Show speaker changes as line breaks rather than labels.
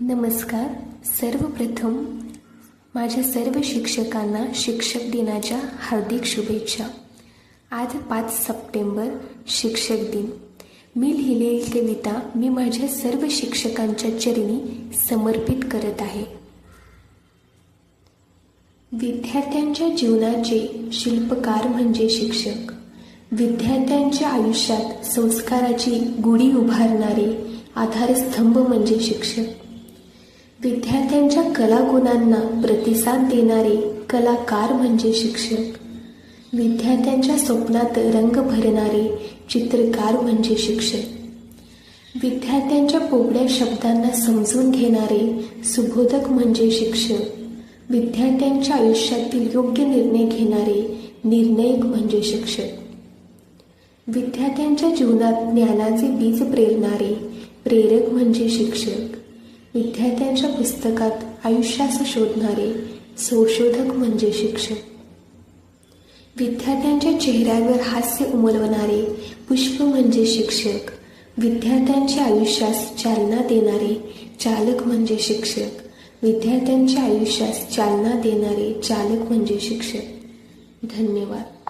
नमस्कार. सर्वप्रथम माझ्या सर्व शिक्षकांना शिक्षक दिनाच्या हार्दिक शुभेच्छा. आज पाच सप्टेंबर शिक्षक दिन. मी लिहिलेली कविता मी माझ्या सर्व शिक्षकांच्या चरणी समर्पित करत आहे. विद्यार्थ्यांच्या जीवनाचे शिल्पकार म्हणजे शिक्षक. विद्यार्थ्यांच्या आयुष्यात संस्काराची गुढी उभारणारे आधारस्तंभ म्हणजे शिक्षक. विद्यार्थ्यांच्या कलागुणांना प्रतिसाद देणारे कलाकार म्हणजे शिक्षक. विद्यार्थ्यांच्या स्वप्नात रंग भरणारे चित्रकार म्हणजे शिक्षक. विद्यार्थ्यांच्या पोगड्या शब्दांना समजून घेणारे सुबोधक म्हणजे शिक्षक. विद्यार्थ्यांच्या आयुष्यातील योग्य निर्णय घेणारे निर्णयक म्हणजे शिक्षक. विद्यार्थ्यांच्या जीवनात ज्ञानाचे बीज प्रेरणारे प्रेरक म्हणजे शिक्षक. विद्यार्थ्यांच्या पुस्तकात आयुष्यास शोधणारे संशोधक म्हणजे शिक्षक. विद्यार्थ्यांच्या चेहऱ्यावर हास्य उमलवणारे पुष्प म्हणजे शिक्षक. विद्यार्थ्यांच्या आयुष्यास चालना देणारे चालक म्हणजे शिक्षक. विद्यार्थ्यांच्या आयुष्यास चालना देणारे चालक म्हणजे शिक्षक. धन्यवाद.